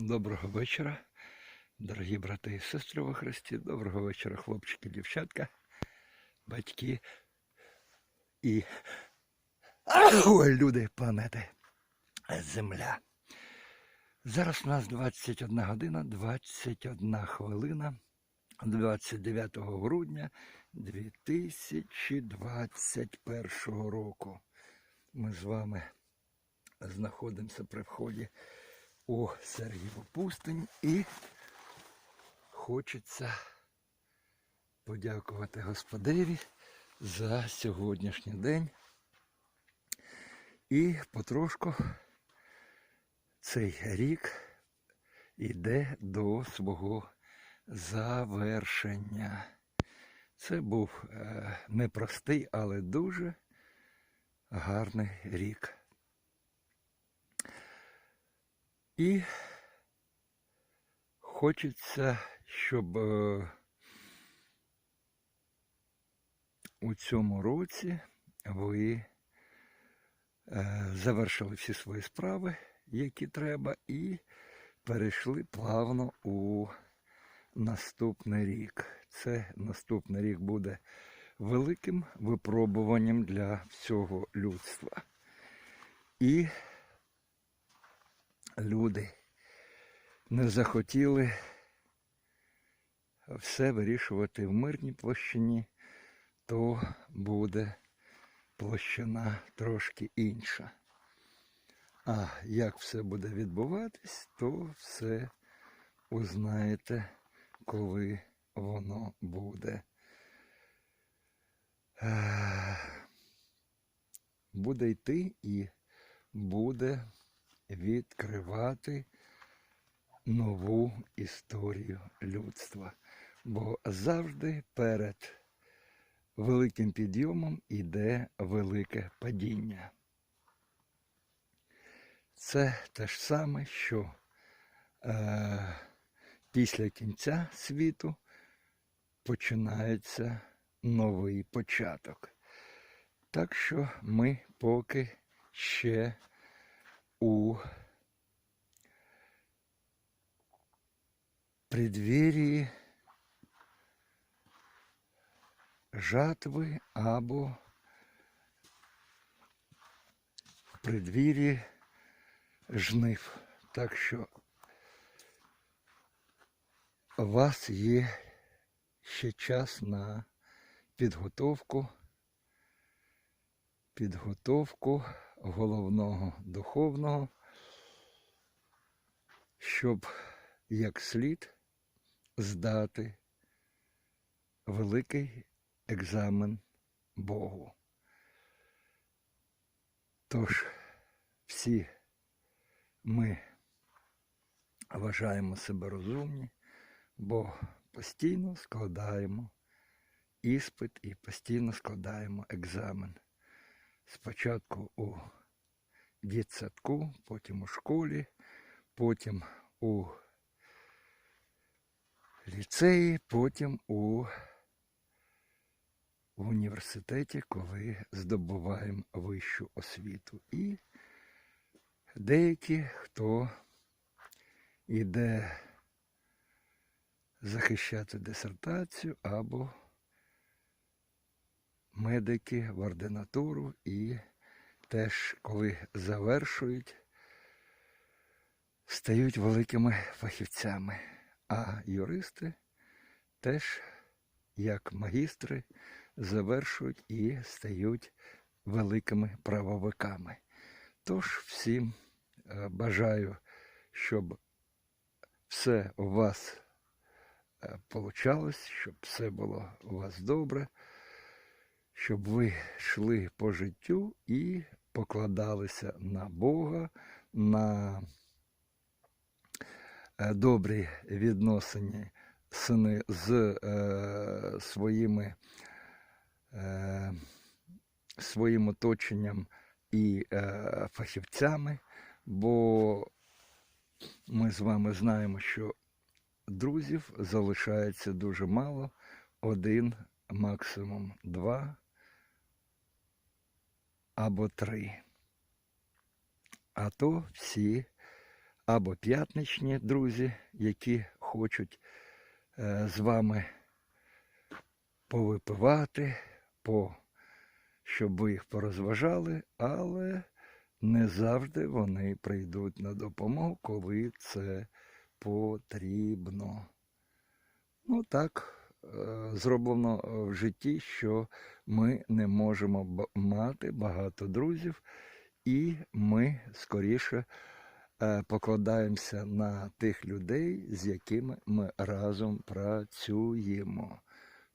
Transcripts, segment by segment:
Доброго вечора, дорогі брати і сестри во Христі. Доброго вечора, хлопчики, дівчатка, батьки і люди планети Земля. Зараз у нас 21 година, 21 хвилина 29 грудня 2021 року. Ми з вами знаходимося при вході у Сергієву пустинь і хочеться подякувати Господеві за сьогоднішній день. І потрошку цей рік йде до свого завершення. Це був е, непростий, але дуже гарний рік. І хочеться, щоб е, у цьому році ви е, завершили всі свої справи, які треба, і перейшли плавно у наступний рік. Це наступний рік буде великим випробуванням для всього людства. І люди не захотіли все вирішувати в мирній площині, то буде площина трошки інша. А як все буде відбуватись, то все узнаєте, коли воно буде. Буде йти і буде відкривати нову історію людства. Бо завжди перед великим підйомом іде велике падіння. Це те ж саме, що е, після кінця світу починається новий початок. Так що ми поки ще у преддверии жатви або в преддверии жнив. Так що у вас є ще час на підготовку, підготовку головного духовного, щоб як слід здати великий екзамен Богу. Тож всі ми вважаємо себе розумні, бо постійно складаємо іспит і постійно складаємо екзамен. Спочатку у дитсадку, потім у школі, потім у ліцеї, потім у університеті, коли здобуваємо вищу освіту. І деякі, хто йде захищати дисертацію або медики в ординатуру і теж, коли завершують, стають великими фахівцями. А юристи теж, як магістри, завершують і стають великими правовиками. Тож всім е, бажаю, щоб все у вас получалось, щоб все було у вас добре, щоб ви йшли по життю і покладалися на Бога, на е, добрі відносини сини з е, своїми е, своїм оточенням і е, фахівцями, бо ми з вами знаємо, що друзів залишається дуже мало, один, максимум два або три. А то всі або п'ятничні друзі, які хочуть е, з вами повипивати, по, щоб ви їх порозважали, але не завжди вони прийдуть на допомогу, коли це потрібно. Ну так зроблено в житті, що ми не можемо мати багато друзів, і ми скоріше е, покладаємося на тих людей, з якими ми разом працюємо.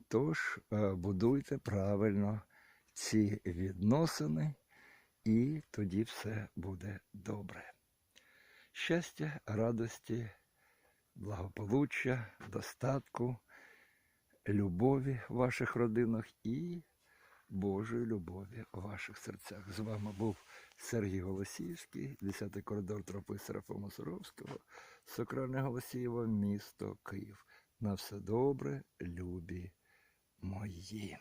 Тож е, будуйте правильно ці відносини, і тоді все буде добре. Щастя, радості, благополуччя, достатку, любові в ваших родинах і Божої любові у ваших серцях. З вами був Сергій Голосіївський, 10-й коридор тропи Серафима Суровського, Сокране Голосієво, місто Київ. На все добре, любі мої.